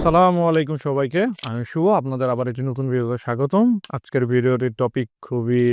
আসসালামু আলাইকুম সবাইকে। আমি শুভ, আপনাদের আবার একটি নতুন ভিডিওতে স্বাগতম। আজকের ভিডিওটির টপিক খুবই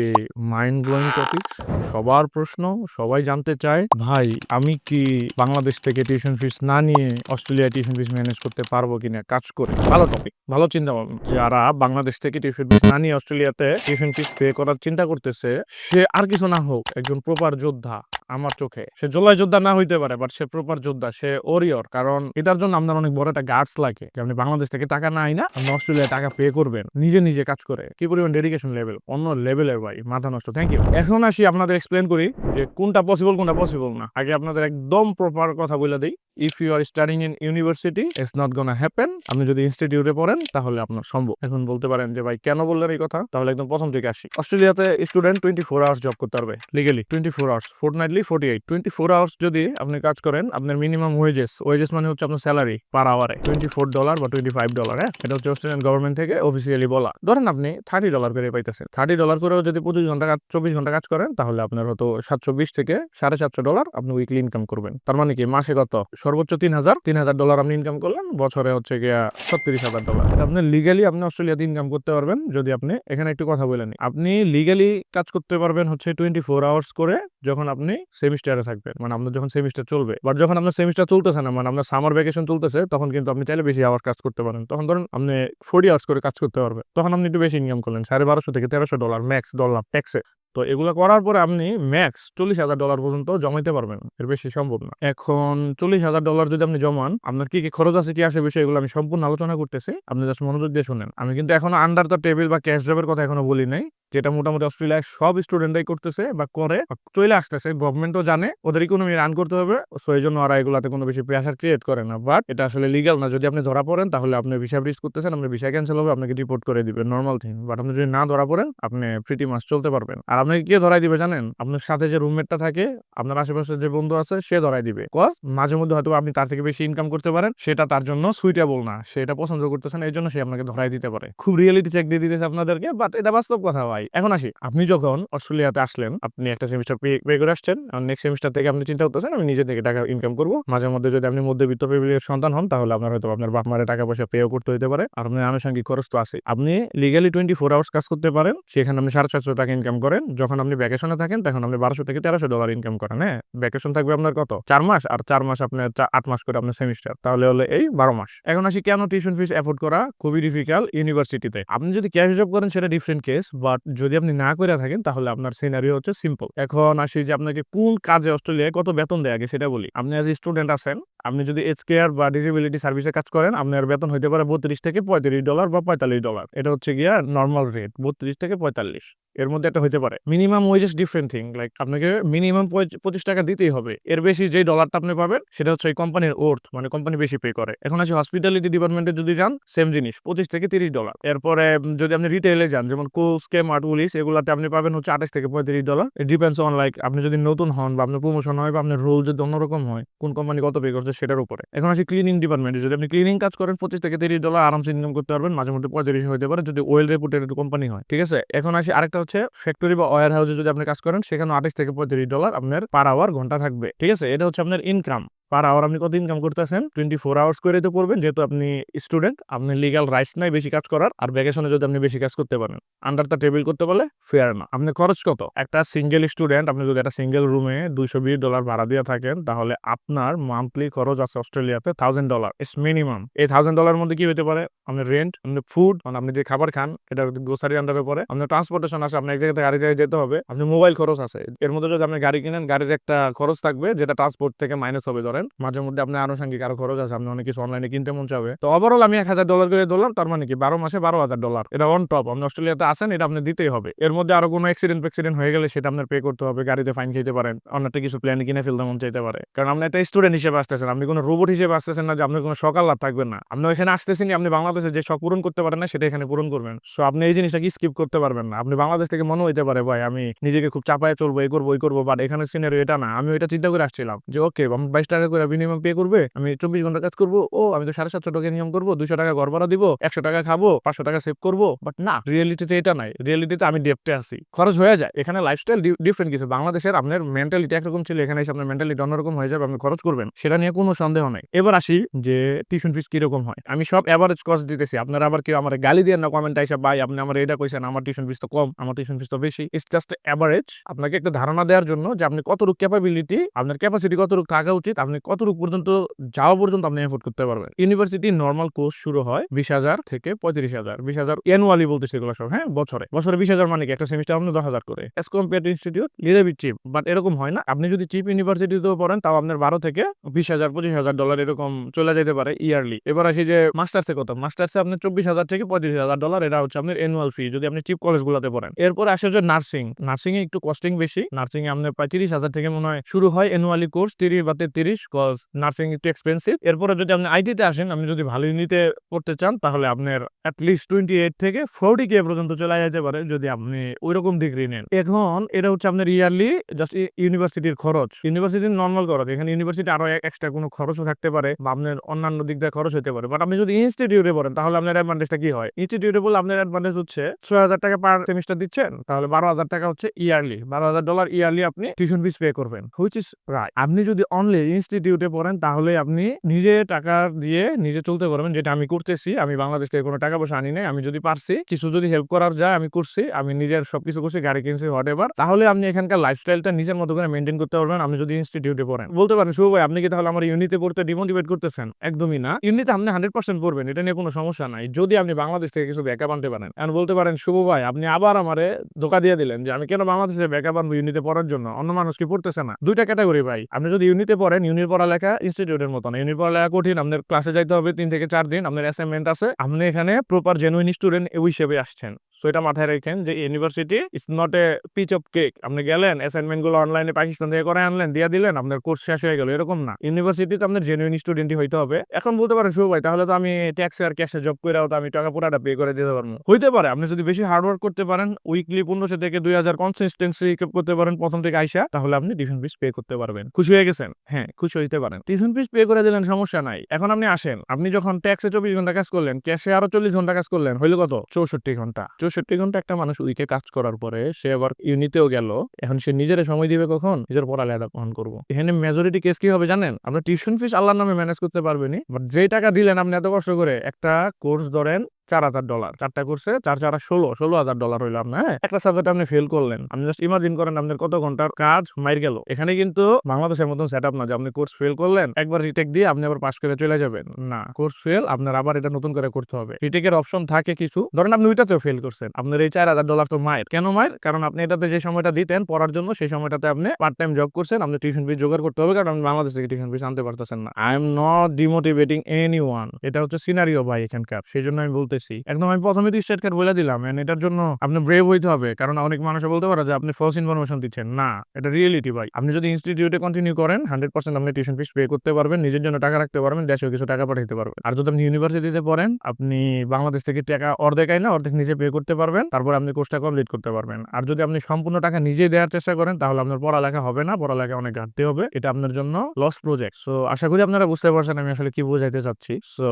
মাইন্ড ব্লোয়িং টপিক সবার প্রশ্ন, সবাই জানতে চায়, ভাই, আমি কি বাংলাদেশ থেকে টিউশন ফিস না নিয়ে অস্ট্রেলিয়া টিউশন ফিস ম্যানেজ করতে পারব কিনা? কাজ করে। ভালো টপিক ভালো চিন্তা ভাবনা। যারা বাংলাদেশ থেকে টিউশন ফিস না নিয়ে অস্ট্রেলিয়াতে টিউশন ফিস পে করার চিন্তা করতেছে, সে আর কিছু না হোক, একজন প্রপার যোদ্ধা আমার চোখে। সে জোলাই যোদ্ধা না হইতে পারে বাট সে প্রপার যোদ্ধা, সে ওরিয়র কারণ এটার জন্য আপনার অনেক বড় একটা গার্ডস লাগে, যে আপনি বাংলাদেশ থেকে টাকা নাই না, আপনি অস্ট্রেলিয়ায় টাকা পে করবেন, নিজে নিজে কাজ করে। কি পরিমাণ ডেডিকেশন লেভেল অন্য লেভেলের ভাই, মাথা নষ্ট থ্যাংক ইউ এখন আসি আপনাদের এক্সপ্লেন করি যে কোনটা পসিবল কোনটা পসিবল না। আগে আপনাদের একদম প্রপার কথা বলে দিই if you are studying in university it's not gonna happen আপনি যদি ইনস্টিটিউটে পড়েন, তাহলে আপনার সম্ভব। এখন বলতে পারেন যে, ভাই, কেন বললেন এই কথা? তাহলে একদম প্রথম থেকে আসি। অস্ট্রেলিয়াতে student twenty four hours job করতে পারবে legally twenty four hours fortnightly forty eight twenty four hours যদি আপনি কাজ করেন, আপনার মিনিমাম ওয়েজেস ওয়েজেস মানে হচ্ছে আপনার স্যালারি পার আওয়ারে টোয়েন্টি ফোর ডলার বা টোয়েন্টি ফাইভ ডলার হ্যাঁ? এটা হচ্ছে অস্ট্রেলিয়ান গভর্নমেন্ট থেকে অফিসিয়ালি বলা। ধরেন আপনি থার্টি ডলার করে পাইতেছেন। থার্টি ডলার করেও যদি পঁচিশ ঘণ্টা কাজ, চব্বিশ ঘণ্টা কাজ করেন, তাহলে আপনার হয়তো সাতশো বিশ থেকে সাড়ে সাতশো ডলার আপনি উইকলি ইনকাম করবেন। তার মানে কি? মাসে কত? সর্বোচ্চ তিন হাজার তিন হাজার ডলার আপনি ইনকাম করলেন, বছরে হচ্ছে গিয়া ছত্রিশ হাজার ডলার আপনি লিগালি আপনি অস্ট্রেলিয়াতে ইনকাম করতে পারবেন, যদি আপনি, এখানে একটু কথা বলে আপনি লিগালি কাজ করতে পারবেন হচ্ছে টোয়েন্টি ফোর আওয়ার্স করে, যখন আপনি সেমিস্টারে থাকবেন। মানে আপনার যখন সেমিস্টার চলবে। বাট যখন আপনার সেমিস্টার চলতেছে না মানে আপনার সামার ভ্যাকেশন চলতেছে, তখন কিন্তু আপনি চাইলে বেশি আওয়ার কাজ করতে পারেন। তখন ধরুন আপনি ফোর্টি আওয়ার্স করে কাজ করতে পারবেন। তখন আপনি একটু বেশি ইনকাম করলেন, সাড়ে বারোশো থেকে তেরোশো ডলার ম্যাক্স ডলার ট্যাক্সে তো এগুলো করার পরে আপনি ম্যাক্স চল্লিশ হাজার ডলার পর্যন্ত জমাইতে পারবেন। এর বেশি সম্ভব না। এখন চল্লিশ হাজার ডলার যদি আপনি জমান, আপনার কি কি খরচ আছে, কি আসে বিষয় এগুলো আমি সম্পূর্ণ আলোচনা করতেছি। আপনি জাস্ট মনোযোগ দিয়ে শুনেন। আমি কিন্তু এখনও আন্ডার দ্য টেবিল বা ক্যাশ জবের কথা এখনও বলি নাই। যেটা মোটামুটি অস্ট্রেলিয়ায় সব স্টুডেন্টরাই করতেছে বা করে চলে আসতেছে। গভর্নমেন্টও জানে, ওদের ইকোনমি রান করতে হবে। সো এই জন্য ওরা এগুলাতে কোনো বেশি প্রেশার ক্রিয়েট করে না। বাট এটা আসলে লিগাল না। যদি আপনি ধরা পড়েন, তাহলে আপনি ভিসা রিস্ক করতেছেন আপনার ভিসা ক্যান্সেল হবে, আপনাকে রিপোর্ট করে দিবে। নর্মাল থিং বাট আপনি যদি না ধরা পড়েন, আপনি ফ্রিটি মাস চলতে পারবেন। আর আপনাকে কে ধরাই দিবে জানেন? আপনার সাথে যে রুমমেটটা থাকে, আপনার আশেপাশে যে বন্ধু আছে, সে ধরাই দিবে। কজ মাঝে মধ্যে হয়তো আপনি তার থেকে বেশি ইনকাম করতে পারেন, সেটা তার জন্য সুইটেবল না। সেটা পছন্দ করতেছেন এই জন্য সে আপনাকে ধরাই দিতে পারে। খুব রিয়েলিটি চেক দিয়ে দিতেছে আপনাদেরকে বাট এটা বাস্তব কথা ভাই এখন আসি, আপনি যখন অস্ট্রেলিয়াতে আসলেন, আপনি একটা সেমিস্টার পে করে আসছেন, আর নেক্সট সেমিস্টার থেকে আপনি চিন্তা করতেছেন, আমি নিজে থেকে টাকা ইনকাম করব। মাঝে মধ্যে যদি আপনি মধ্যবিত্ত ফ্যামিলির সন্তান হন, তাহলে আপনার হয়তো আপনার বাপ মারে টাকা পয়সা পেও করতে হতে পারে, আর আপনার আনুষঙ্গিক খরচ তো আছে আপনি লিগালি টোয়েন্টি ফোর আওয়ার্স কাজ করতে পারেন, সেখানে আপনি সাড়ে চারশো টাকা ইনকাম করেন, যখন আপনি ভ্যাকেশনে থাকেন, তখন আপনি বারোশো থেকে তেরোশো ডলার ইনকাম করেন হ্যাঁ? ভ্যাকেশন থাকবে আপনার কত? চার মাস, আর চার মাস আপনার আট মাস করে আপনার সেমিস্টার তাহলে হলে এই বারো মাস। এখন আসি, কেন টিউশন ফিস অ্যাফোর্ড করা খুবই ডিফিকাল্ট ইউনিভার্সিটিতে আপনি যদি ক্যাশ জব করেন, সেটা ডিফারেন্ট কেস বাট যদি আপনি না করে থাকেন, তাহলে আপনার সিনারিও হচ্ছে সিম্পল এখন আসি যে আপনাকে কোন কাজে অস্ট্রেলিয়ায় কত বেতন দেয় আগে সেটা বলি। আপনি আজ স্টুডেন্ট আছেন আপনি যদি এইচ কেয়ার বা ডিসেবিলিটি সার্ভিসে কাজ করেন আপনার বেতন হইতে পারে বত্রিশ থেকে পঁয়ত্রিশ ডলার বা পঁয়তাল্লিশ ডলার এটা হচ্ছে গিয়া নর্মাল রেট বত্রিশ থেকে পঁয়তাল্লিশ। এর মধ্যে একটা হইতে পারে। Minimum wages different thing like আপনাকে মিনিমাম পঁচিশ টাকা দিতেই হবে। এর বেশি যেই ডলারটা আপনি পাবেন, সেটা হচ্ছে এই কোম্পানির ওর্থ মানে কোম্পানি বেশি পে করে। এখন আছে হসপিটালিটি ডিপার্টমেন্টে যদি যান সেম জিনিস, পঁচিশ থেকে তিরিশ ডলার এরপরে যদি আপনি রিটেলে যান, যেমন কোস কেমার্ট উলিস এগুলাতে আপনি পাবেন হচ্ছে আঠাশ থেকে পঁয়ত্রিশ ডলার ডিপেন্ডস অন লাইক আপনি যদি নতুন হন বা আপনার প্রমোশন হয় বা আপনার রোল যদি অন্যরকম হয়, কোন কোম্পানি কত পে করছে সেটার উপরে। এখন আসি ক্লিনিং ডিপার্টমেন্টে যদি আপনি ক্লিনিং কাজ করেন, পঁচিশ থেকে তিরিশ ডলার আরামসে ইনকাম করতে পারবেন। মাঝে মধ্যে পঁয়ত্রিশ হতে পারে, যদি ওয়েল রেপুটেড কোম্পানি হয়, ঠিক আছে? এখন আসি আরেকটা হচ্ছে ফ্যাক্টরি বা ওয়ার হাউসে যদি আপনি কাজ করেন, সেখানে আঠাশ থেকে পঁয়ত্রিশ ডলার আপনার পার আওয়ার ঘণ্টা থাকবে, ঠিক আছে? এটা হচ্ছে আপনার ইনকাম পার আওয়ার আপনি কত ইনকাম করতেছেন? টোয়েন্টি ফোর আওয়ার্স করে তো করবেন যেহেতু আপনি স্টুডেন্ট আপনি লিগাল রাইটস নাই বেশি কাজ করার, আর ভ্যাকেশনে যদি আপনি বেশি কাজ করতে পারেন। আন্ডার দ্য টেবিল করতে পারলে ফেয়ার না। আপনি খরচ কত? একটা সিঙ্গেল স্টুডেন্ট আপনি যদি একটা সিঙ্গেল রুমে দুইশো বিশ ডলার ভাড়া দিয়ে থাকেন, তাহলে আপনার মান্থলি খরচ আছে অস্ট্রেলিয়াতে থাউজেন্ড ডলার ইস মিনিমাম এই থাউজেন্ড ডলার মধ্যে কি হতে পারে? আপনার রেন্ট আপনি ফুড মানে আপনি যে খাবার খান, এটা গ্রোসারি আন্ডারে পরে আপনার ট্রান্সপোর্টেশন আছে আপনি এক জায়গা থেকে জায়গায় যেতে হবে। আপনি মোবাইল খরচ আছে। এর মধ্যে যদি আপনি গাড়ি কিনেন, গাড়ির একটা খরচ থাকবে, যেটা ট্রান্সপোর্ট থেকে মাইনাস হবে ধরেন মাঝে মধ্যে আপনার আনুষঙ্গিক আরও খরচ আছে, আপনি অনেক কিছু অনলাইনে কিনতে মন চাবে তো ওভারঅল আমি এক হাজার ডলার করে ধরলাম, তার মানে কি বারো মাসে বারো হাজার ডলার এটা অন টপ আপনি অস্ট্রেলিয়াতে আসেন এটা আপনি দিতেই হবে। এর মধ্যে আরও কোনো অ্যাক্সিডেন্ট ফ্যাক্সিডেন্ট হয়ে গেলে সেটা আপনার পে করতে হবে, গাড়িতে ফাইন খেতে পারেন অন্যটা কিছু প্ল্যান কিনে ফেলতে মন চাইতে পারে। কারণ আপনি একটা স্টুডেন্ট হিসেবে আসতেছেন, আপনি কোনো রোবট হিসেবে আসতেছেন না যে আপনার কোনো সকাল লাভ থাকবেন না। আপনি ওখানে আসতেছেন আপনি বাংলাদেশে যে শখ পূরণ করতে পারেন না, সেটা এখানে পূরণ করবেন। সো আপনি এই জিনিসটা কি স্কিপ করতে পারবেন না। আপনি বাংলাদেশ থেকে মনে হইতে পারে, ভাই, আমি নিজেকে খুব চাপায় চলবো এই করব এই করব বাট এখানে সিনারি এটা না। আমি ওইটা চিন্তা করে আসছিলাম যে ওকে আমি বাইশ টাকা টাকা করে মিনিমাম পে করবে, আমি চব্বিশ ঘণ্টা কাজ করব, ও আমি তো সাড়ে সাতশো টাকা নিয়ম করব, দুশো টাকা ঘর ভাড়া দিব, একশো টাকা খাব, পাঁচশো টাকা সেভ করব বাট না রিয়েলিটিতে এটা নাই। রিয়েলিটিতে আমি ডেপটে আছি। খরচ হয়ে যায়। এখানে লাইফস্টাইল ডিফারেন্ট কিছু। বাংলাদেশের আপনার মেন্টালিটি একরকম ছিল, এখানে এসে আপনার মেন্টালিটি অন্যরকম হয়ে যাবে, আপনি খরচ করবেন। সেটা নিয়ে কোনো সন্দেহ নাই। এবার আসি যে টিউশন ফিস কীরকম হয়। আমি সব অ্যাভারেজ কস্ট দিতেছি। আপনারা আবার কেউ আমার গালি দিয়ে না কমেন্ট আইসা, ভাই, আপনি আমার এটা কইছেন, আমার টিউশন ফিস তো কম, আমার টিউশন ফিস তো বেশি। ইটস জাস্ট অ্যাভারেজ আপনাকে একটা ধারণা দেওয়ার জন্য যে আপনি কতটুকু ক্যাপাবিলিটি আপনার ক্যাপাসিটি কতটুকু থাকা উচিত আপনি কতটুকু পর্যন্ত যাওয়া পর্যন্ত আপনি এফোর্ড করতে পারবেন? ইউনিভার্সিটি নর্মাল কোর্স শুরু হয় বিশ হাজার থেকে পঁয়ত্রিশ হাজার। বিশ হাজার অ্যানুয়ালি বলতেছে এগুলো সব হ্যাঁ? বছরে। বছরে বিশ হাজার মানে কি? একটা সেমিস্টার আপনি দশ হাজার করে। এস কম্পেয়ার ইনস্টিটিউট লিডে বি চিপ বাট এরকম হয় না। আপনি যদি চিপ ইউনিভার্সিটিতেও পড়েন, তাও আপনার বারো থেকে বিশ হাজার, পঁচিশ হাজার ডলার এরকম চলে যেতে পারে ইয়ারলি এবার আসি যে মাস্টার্সে কত? মাস্টার্সে আপনার চব্বিশ হাজার থেকে পঁয়ত্রিশ হাজার ডলার এটা হচ্ছে আপনার অ্যানুয়াল ফি যদি আপনি চিপ কলেজগুলোতে পড়েন। এরপর আসে যে নার্সিং নার্সিং এ একটু কস্টিং বেশি। নার্সিং এ আপনার প্রায় তিরিশ হাজার থেকে মনে হয় শুরু হয় অ্যানুয়ালি কোর্স তিরিশ বা তেত্রিশ কজ নার্সিং একটু এক্সপেন্সিভ এরপরে যদি আপনি আইটিতে আসেন, আপনি যদি ভালো ইউনিটে পড়তে চান, তাহলে আপনার অ্যাটলিস্ট টোয়েন্টি এইট থেকে ফোরটি কে পর্যন্ত চলে যেতে পারে যদি আপনি ওইরকম ডিগ্রি নেন। এখন এটা হচ্ছে আপনার ইয়ারলি জাস্ট ইউনিভার্সিটির খরচ। ইউনিভার্সিটির নর্মাল খরচ। এখানে ইউনিভার্সিটি আরও এক্সট্রা কোনো খরচও থাকতে পারে বা আপনার অন্যান্য দিক দিয়ে খরচ হতে পারে। বাট আপনি যদি ইনস্টিটিউটে পড়েন, তাহলে আপনার অ্যাডভান্টেজটা কি হয়? ইনস্টিটিউটে বলে আপনার অ্যাডভান্টেজ হচ্ছে ছয় হাজার টাকা পার সেমিস্টার দিচ্ছেন, তাহলে বারো হাজার টাকা হচ্ছে ইয়ারলি বারো হাজার ডলার ইয়ারলি আপনি টিউশন ফিস পে করবেন হুইচ ইস রাইট আপনি যদি অনলি ইনস্টিটিউটে পড়েন তাহলে আপনি নিজে টাকা দিয়ে নিজে চলতে পারবেন, যেটা আমি করতেছি। আমি বাংলাদেশ থেকে কোনো টাকা পয়সা আনি নাই, আমি যদি পারছি, কিছু যদি হেল্প করার যায়, আমি করছি, আমি নিজের সবকিছু করছি, গাড়ি কিনছি হোয়াট এভার তাহলে আপনি এখানকার লাইফস্টাইলটা নিজের মতো করে মেনটেন করতে পারবেন। আপনি যদি ইনস্টিটিউটে পড়েন। বলতে পারেন, শুভ ভাই, আপনি কি তাহলে আমার ইউনিতে পড়তে ডিমোটিভেট করতেছেন? একদমই না। ইউনিতে আপনি হান্ড্রেড পার্সেন্ট পড়বেন, এটা নিয়ে কোনো সমস্যা নাই। যদি আপনি বাংলাদেশ থেকে কিছু ব্যাকআপ আনতে পারেন। এখন বলতে পারেন, শুভ ভাই, আপনি আবার আমারে ধোকা দিয়ে দিলেন যে আমি কেন বাংলাদেশে ব্যাকআপ আনব ইউনিতে পড়ার জন্য? অন্য মানুষ কি পড়তেছে না? দুইটা ক্যাটাগরি ভাই। আপনি যদি ইউনিতে পড়েন ইউনির পড়ালেখা ইনস্টিটিউটের মতো না ইউনিট পড়ালেখা কঠিন, আপনার ক্লাসে যাইতে হবে তিন থেকে চার দিন, আপনার অ্যাসাইনমেন্ট আছে, আপনি এখানে প্রপার জেনুইন স্টুডেন্ট ওই হিসেবে আসছেন। সো এটা মাথায় রাখেন যে university is not a piece of cake আপনি গেলেন অ্যাসাইনমেন্টগুলো অনলাইনে পাকিস্তান থেকে করে আনলেন, দিয়ে দিলেন, আপনার কোর্স শেষ হয়ে গেল, এরকম না। ইউনিভার্সিটিতে আপনার জেনুইন স্টুডেন্টই হইতে হবে। এখন বলতে পারেন, শুভ ভাই, তাহলে তো আমি ট্যাক্স আর ক্যাশে জব করে তো আমি টাকা পুরাটা পে করে দিতে পারব। হইতে পারে, আপনি যদি বেশি হার্ডওয়ার্ক করতে পারেন উইকলি পনেরোশো থেকে দুই হাজার কনসিস্টেন্সি করতে পারেন প্রথম থেকে আইসা, তাহলে আপনি টিউশন ফিস পে করতে পারবেন। খুশি হয়ে গেছেন? হ্যাঁ খুশি হইতে পারেন। টিউশন ফিস পে করে দিলেন, সমস্যা নাই। এখন আপনি আসেন। আপনি যখন ট্যাক্সে চব্বিশ ঘণ্টা কাজ করলেন ক্যাশে আরও চল্লিশ ঘণ্টা কাজ করলেন, হইল কত? চৌষট্টি ঘণ্টা। চৌষট্টি ঘণ্টা একটা মানুষ উইকে কাজ করার পরে সে আবার ইউনিতেও গেল। এখন সে নিজের সময় দিবে কখন? নিজের পড়ালেখা কখন করব। এখানে মেজরিটি কেস কি হবে জানেন? আপনার টিউশন ফিস আল্লাহর নামে ম্যানেজ করতে পারবেনি বাট যে টাকা দিলেন আপনি এত কষ্ট করে একটা কোর্স ধরেন চার হাজার ডলার। চারটা করছে, চার চার ষোলো ষোলো হাজার ডলার হইল আপনার হ্যাঁ? একটা সাবজেক্ট আপনি ফেল করলেন। আপনি জাস্ট ইমাজিন করেন আপনার কত ঘণ্টার কাজ মাইর গেল। এখানে কিন্তু বাংলাদেশের মতন সেট আপ না যে আপনি কোর্স ফেল করলেন, একবার রিটেক দিয়ে আপনি আবার পাস করে চলে যাবেন। না কোর্স ফেল আপনার আবার এটা নতুন করে করতে হবে। রিটেকের অপশন থাকে কিছু। ধরেন আপনি ওইটাতেও ফেল করছেন। আপনার এই চার হাজার ডলার তো মায়ের কেন মায়ের কারণ আপনি এটাতে যে সময়টা দিতেন পড়ার জন্য, সেই সময়টাতে আপনি পার্ট টাইম জব করছেন। আপনি টিউশন ফিস জোগাড় করতে হবে, কারণ আপনি বাংলাদেশ থেকে টিউশন ফিস আনতে পারতেছেন না। I am not demotivating anyone এটা হচ্ছে সিনারিও ভাই এখানকার। সেই জন্য আমি বলতেছি। একদম আমি প্রথমে তো স্টেট কার্ড বলে দিলাম and এটার জন্য আপনি ব্রেভ হইতে হবে। কারণ অনেক মানুষ বলতে পারে যে, আপনি ফলস ইনফরমেশন দিচ্ছেন। না, এটা রিয়েলিটি ভাই। আপনি যদি ইনস্টিটিউটে কন্টিনিউ করেন হান্ড্রেড পার্সেন্ট আপনি টিউশন ফিস পে করতে পারবেন, নিজের জন্য টাকা রাখতে পারবেন, দেশেও কিছু টাকা পাঠাতে পারবেন। আর যদি আপনি ইউনিভার্সিটিতে পড়েন, আপনি বাংলাদেশ থেকে টাকা অর্ধেক আই না অর্ধেক নিজে পে করতে পারবেন, তারপর আপনি কোর্সটা কমপ্লিট করতে পারবেন। আর যদি আপনি সম্পূর্ণ টাকা নিজে দেওয়ার চেষ্টা করেন, তাহলে আপনার পড়ালেখা হবে না, পড়ালেখা অনেক ঘাটতি হবে। এটা আপনার জন্য লস প্রজেক্ট সো আশা করি আপনারা বুঝতে পারছেন আমি আসলে কি বোঝাইতে চাচ্ছি। সো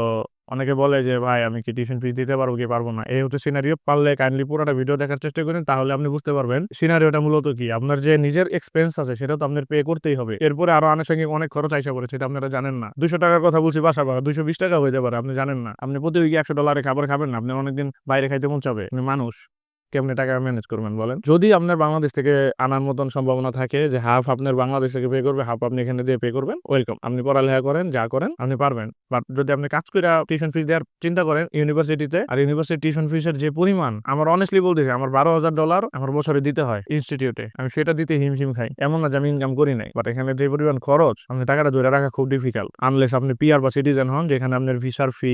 অনেকে বলে যে, ভাই, আমি কি টিউশন ফিস দিতে পারব কি পারব না? এই হচ্ছে সিনারিও পারলে কাইন্ডলি পুরোটা ভিডিও দেখার চেষ্টা করেন, তাহলে আপনি বুঝতে পারবেন সিনারিওটা মূলত কি। আপনার যে নিজের এক্সপেন্স আছে, সেটা তো আপনার পে করতেই হবে। এরপরে আরও আনুষঙ্গিক অনেক খরচ আইসা পড়ে, সেটা আপনারা জানেন না। দুশো টাকার কথা বলছি বাসা ভাড়া, দুশো বিশ টাকা হয়ে যাবে আপনি জানেন না। আপনি প্রতি উইকে একশো ডলারে খাবার খাবেন না? আপনি অনেকদিন বাইরে খাইতে পৌঁছাবে আপনি মানুষ। কেমনে টাকা ম্যানেজ করবেন বলেন? যদি আপনার বাংলাদেশ থেকে আনার মতন সম্ভাবনা থাকে যে হাফ আপনার বাংলাদেশ থেকে পে করবে হাফ আপনি এখানে দিয়ে পে করবেন ওয়েলকাম আপনি পড়ালেখা করেন, যা করেন, আপনি পারবেন। বাট যদি আপনি কাজ করে টিউশন ফিস দেওয়ার চিন্তা করেন ইউনিভার্সিটিতে আর ইউনিভার্সিটি টিউশন ফিসের যে পরিমাণ, আমার অনেস্টলি বলতেছি, আমার বারো হাজার ডলার আমার বছরে দিতে হয় ইনস্টিটিউটে আমি সেটা দিতে হিমশিম খাই। এমন না যে আমি ইনকাম করি নাই। বাট এখানে যে পরিমাণ খরচ, আপনি টাকাটা ধরে রাখা খুব ডিফিকাল্ট আনলেস আপনি পিআর বা সিটিজেন হন, যেখানে আপনার ভিসার ফি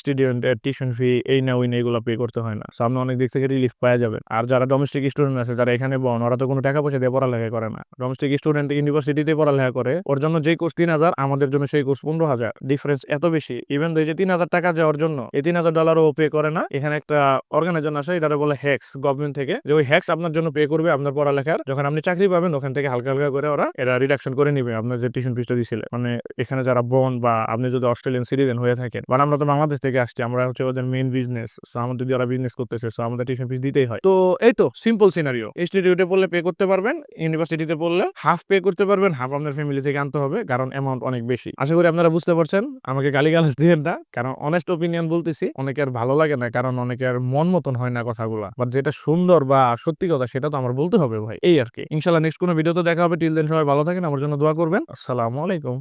স্টুডেন্টের টিউশন ফি এই না ওই না এগুলো পে করতে হয় না। সামনে অনেক দিক থেকে রিলিফ পাওয়া যাবেন আর যারা ডোমেস্টিক স্টুডেন্ট আছে, যারা এখানে বন, ওরা তো কোনো টাকা পয়সা দিয়ে পড়ালেখা করে না। ডোমেস্টিক স্টুডেন্ট ইউনিভার্সিটিতে পড়ালেখা করে, ওর জন্য যে কোর্স তিন হাজার, আমাদের জন্য সেই কোর্স পনেরো হাজার। ডিফারেন্স এত বেশি। ইভেন যে তিন হাজার টাকা যাওয়ার জন্য, এই তিন হাজার ডলারও পে করে না। এখানে একটা অর্গানাইজেশন আছে এটা বলে হ্যাক্স গভর্নমেন্ট থেকে। যে ওই হ্যাক্স আপনার জন্য পে করবে আপনার পড়ালেখার। যখন আপনি চাকরি পাবেন, ওখান থেকে হালকা হালকা করে ওরা এটা রিডাকশন করে নিবে। আপনার যে টিউশন ফিসটা দিয়েছিলেন মানে এখানে যারা বোন বা আপনি যদি অস্ট্রেলিয়ান সিটিজেন হয়ে থাকেন বা আমরা তো বাংলাদেশ থেকে আসছি, আমরা হচ্ছে ওদের মেইন বিজনেস আমাদের যদি ওরা বিজনেস করতেছে আমাদের টিউশন ফিস দিতেই হয়। তো এই তো সিম্পল সিনারিও ইনস্টিটিউটে পড়লে পে করতে পারবেন ইউনিভার্সিটিতে পড়লে হাফ পে করতে পারবেন হাফ আপনার ফ্যামিলি থেকে আনতে হবে, কারণ অ্যামাউন্ট অনেক বেশি। আশা করি আপনারা বুঝতে পারছেন, আমাকে গালিগালাজ দিয়েন না, কারণ অনেস্ট ওপিনিয়ন বলতেছি অনেকের ভালো লাগে না, কারণ অনেকের মন মতন হয় না কথাগুলা। বাট যেটা সুন্দর বা সত্যি কথা, সেটা তো আমার বলতে হবে ভাই, এই আর কি। ইনশাল্লাহ নেক্সট কোনো ভিডিওতে দেখা হবে টিল দেন সবাই ভালো থাকেন, আমার জন্য দোয়া করবেন। আসসালামু আলাইকুম।